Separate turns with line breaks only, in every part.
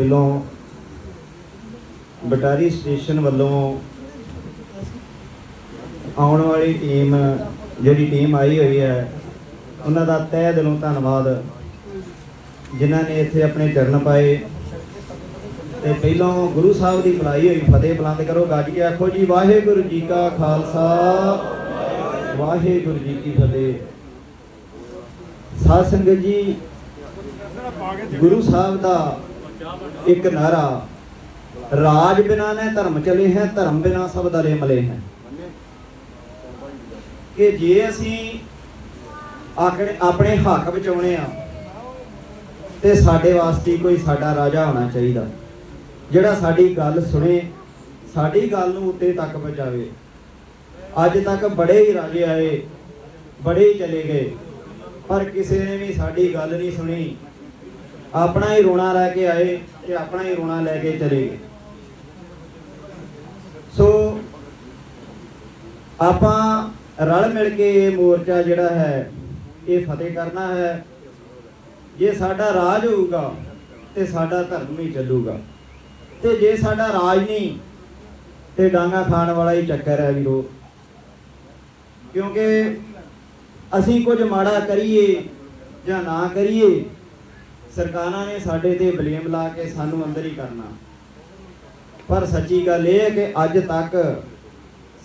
ਪਹਿਲਾਂ ਬਟਾਰੀ ਸਟੇਸ਼ਨ ਵੱਲੋਂ ਆਉਣ ਵਾਲੀ ਟੀਮ, ਜਿਹੜੀ ਟੀਮ ਆਈ ਹੋਈ ਹੈ, ਉਹਨਾਂ ਦਾ ਤਹਿ ਦਿਲੋਂ ਧੰਨਵਾਦ। ਜਿਨ੍ਹਾਂ ਨੇ ਇੱਥੇ ਆਪਣੇ ਚਰਨ ਪਾਏ। ਤੇ ਪਹਿਲਾਂ ਗੁਰੂ ਸਾਹਿਬ ਦੀ ਬੁਲਾਈ ਹੋਈ, ਫਤਿਹ ਬੁਲੰਦ ਕਰੋ, ਗੱਜ ਕੇ ਆਖੋ ਜੀ, ਵਾਹਿਗੁਰੂ ਜੀ ਕਾ ਖਾਲਸਾ, ਵਾਹਿਗੁਰੂ ਜੀ ਕੀ ਫਤਿਹ। ਸਾਧ ਸੰਗਤ ਜੀ, ਗੁਰੂ ਸਾਹਿਬ ਦਾ ਇੱਕ ਨਾਰਾ, ਰਾਜ ਬਿਨਾ ਨੇ ਧਰਮ ਚਲੇ ਹੈ, ਧਰਮ ਬਿਨਾ ਸਭ ਦਲੇ ਮਲੇ ਹੈ। ਕਿ ਜੇ ਅਸੀਂ ਆਕੜੇ ਆਪਣੇ ਹੱਕ ਬਚਾਉਣੇ ਆ, ਤੇ ਸਾਡੇ ਵਾਸਤੇ ਕੋਈ ਸਾਡਾ ਰਾਜਾ ਹੋਣਾ ਚਾਹੀਦਾ। ਜਿਹੜਾ ਸਾਡੀ ਗੱਲ ਸੁਣੇ, ਸਾਡੀ ਗੱਲ ਨੂੰ ਉੱਤੇ ਤੱਕ ਪਹੁੰਚਾਵੇ। ਅੱਜ ਤੱਕ ਬੜੇ ਹੀ ਰਾਜੇ ਆਏ, ਬੜੇ ਹੀ ਚਲੇ ਗਏ, ਪਰ ਕਿਸੇ ਨੇ ਵੀ ਸਾਡੀ ਗੱਲ ਨਹੀਂ ਸੁਣੀ। ਆਪਣਾ ਹੀ ਰੋਣਾ ਲੈ ਕੇ ਆਏ ਤੇ ਆਪਣਾ ਹੀ ਰੋਣਾ ਲੈ ਕੇ ਚਲੇ ਗਏ। ਸੋ ਆਪਾਂ ਰਲ ਮਿਲ ਕੇ ਇਹ ਮੋਰਚਾ ਜਿਹੜਾ ਹੈ, ਇਹ ਫਤਿਹ ਕਰਨਾ ਹੈ। ਜੇ ਸਾਡਾ ਰਾਜ ਹੋਊਗਾ ਤੇ ਸਾਡਾ ਧਰਮ ਹੀ ਚੱਲੂਗਾ। ਤੇ ਜੇ ਸਾਡਾ ਰਾਜ ਨਹੀਂ, ਤੇ ਡਾਂਗਾ ਖਾਣ ਵਾਲਾ ਹੀ ਚੱਕਰ ਹੈ ਵੀਰੋ। ਕਿਉਂਕਿ ਅਸੀਂ ਕੁਝ ਮਾੜਾ ਕਰੀਏ ਜਾਂ ਨਾ ਕਰੀਏ ਸਰਕਾਰਾਂ ਨੇ ਸਾਡੇ ਤੇ ਬਲੇਮ ਲਾ ਕੇ ਸਾਨੂੰ ਅੰਦਰ ਹੀ ਕਰਨਾ। ਪਰ ਸੱਚੀ ਗੱਲ ਇਹ ਹੈ ਕਿ ਅੱਜ ਤੱਕ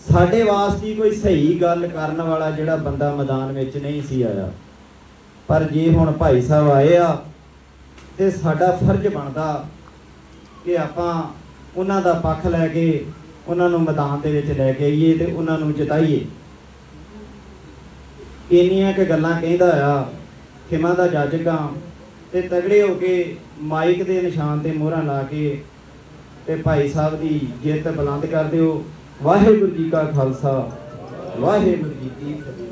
ਸਾਡੇ ਵਾਸਤੇ ਕੋਈ ਸਹੀ ਗੱਲ ਕਰਨ ਵਾਲਾ ਜਿਹੜਾ ਬੰਦਾ ਮੈਦਾਨ ਵਿੱਚ ਨਹੀਂ ਸੀ ਆਇਆ। ਪਰ ਜੇ ਹੁਣ ਭਾਈ ਸਾਹਿਬ ਆਏ ਆ ਤੇ ਸਾਡਾ ਫਰਜ਼ ਬਣਦਾ ਕਿ ਆਪਾਂ ਉਹਨਾਂ ਦਾ ਪੱਖ ਲੈ ਕੇ ਉਹਨਾਂ ਨੂੰ ਮੈਦਾਨ ਦੇ ਵਿੱਚ ਲੈ ਕੇ ਆਈਏ ਤੇ ਉਹਨਾਂ ਨੂੰ ਜਿਤਾਈਏ। ਇੰਨੀਆਂ ਕਿ ਗੱਲਾਂ ਕਹਿੰਦਾ ਆ ਕਿ ਮੈਂ ਦਾ ਜੱਜਗਾ ਤੇ ਤਗੜੇ ਹੋ ਕੇ ਮਾਈਕ ਦੇ ਨਿਸ਼ਾਨ ਤੇ ਮੋਹਰਾਂ ਲਾ ਕੇ ਤੇ ਭਾਈ ਸਾਹਿਬ ਦੀ ਜਿੱਤ ਬੁਲੰਦ ਕਰ ਦਿਓ। ਵਾਹਿਗੁਰੂ ਜੀ ਕਾ ਖਾਲਸਾ, ਵਾਹਿਗੁਰੂ ਜੀ ਕੀ ਫਤਿਹ।